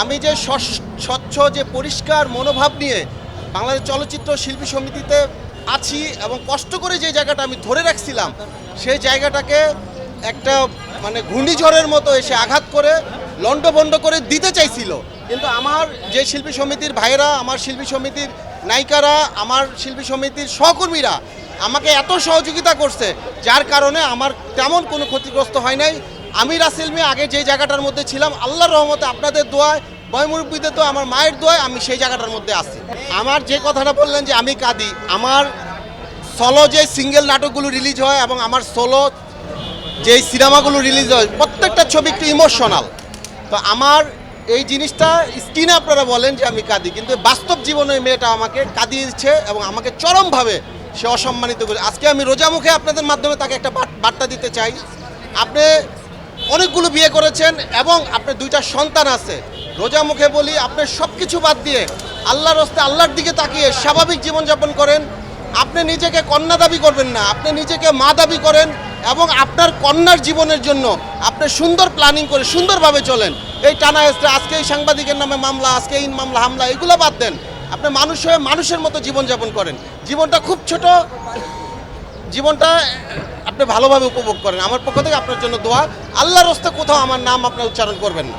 আমি যে স্বচ্ছ, যে পরিষ্কার মনোভাব নিয়ে বাংলাদেশ চলচ্চিত্র শিল্পী সমিতিতে আছি এবং কষ্ট করে যে জায়গাটা আমি ধরে রাখছিলাম, সেই জায়গাটাকে একটা মানে ঘূর্ণিঝড়ের মতো এসে আঘাত করে লণ্ডভণ্ড করে দিতে চাইছিল। কিন্তু আমার যে শিল্পী সমিতির ভাইয়েরা, আমার শিল্পী সমিতির নায়িকারা, আমার শিল্পী সমিতির সহকর্মীরা আমাকে এত সহযোগিতা করছে, যার কারণে আমার তেমন কোনো ক্ষতিগ্রস্ত হয় নাই। আমি রাসেল মিয়া, আগে যে জায়গাটার মধ্যে ছিলাম, আল্লাহর রহমতে আপনাদের দোয়ায় বয়মুরব্বীদের দোয়া আমার মায়ের দোয়ায় আমি সেই জায়গাটার মধ্যে আছি। আমার যে কথাটা বললেন যে আমি কাঁদি, আমার সলো যে সিঙ্গেল নাটকগুলো রিলিজ হয় এবং আমার সোলো যেই সিনেমাগুলো রিলিজ হয়, প্রত্যেকটা ছবি একটু ইমোশনাল তো আমার এই জিনিসটা স্ক্রিনে আপনারা বলেন যে আমি কাঁদি, কিন্তু বাস্তব জীবনে মেয়েটা আমাকে কাঁদিয়েছে এবং আমাকে চরমভাবে সে অসম্মানিত করে আজকে আমি রোজা মুখে আপনাদের মাধ্যমে তাকে একটা বার্তা দিতে চাই। আপনি অনেকগুলো বিয়ে করেছেন এবং আপনার দুইটা সন্তান আছে। রোজা মুখে বলি আপনি সব কিছু বাদ দিয়ে আল্লাহর রস্তে আল্লাহর দিকে তাকিয়ে স্বাভাবিক জীবনযাপন করেন। আপনি নিজেকে কন্যা দাবি করবেন না, আপনি নিজেকে মা দাবি করেন এবং আপনার কন্যার জীবনের জন্য আপনি সুন্দর প্ল্যানিং করে সুন্দরভাবে চলেন। এই টানা হেসড়ে আজকে এই সাংবাদিকের নামে মামলা, আজকে এই মামলা, হামলা, এগুলো বাদ দেন। আপনি মানুষ হয়ে মানুষের মতো জীবনযাপন করেন। জীবনটা খুব ছোট জীবনটা আপনি ভালোভাবে উপভোগ করেন। আমার পক্ষ থেকে আপনার জন্য দোয়া। আল্লাহর রস্তে কোথাও আমার নাম আপনার উচ্চারণ করবেন না।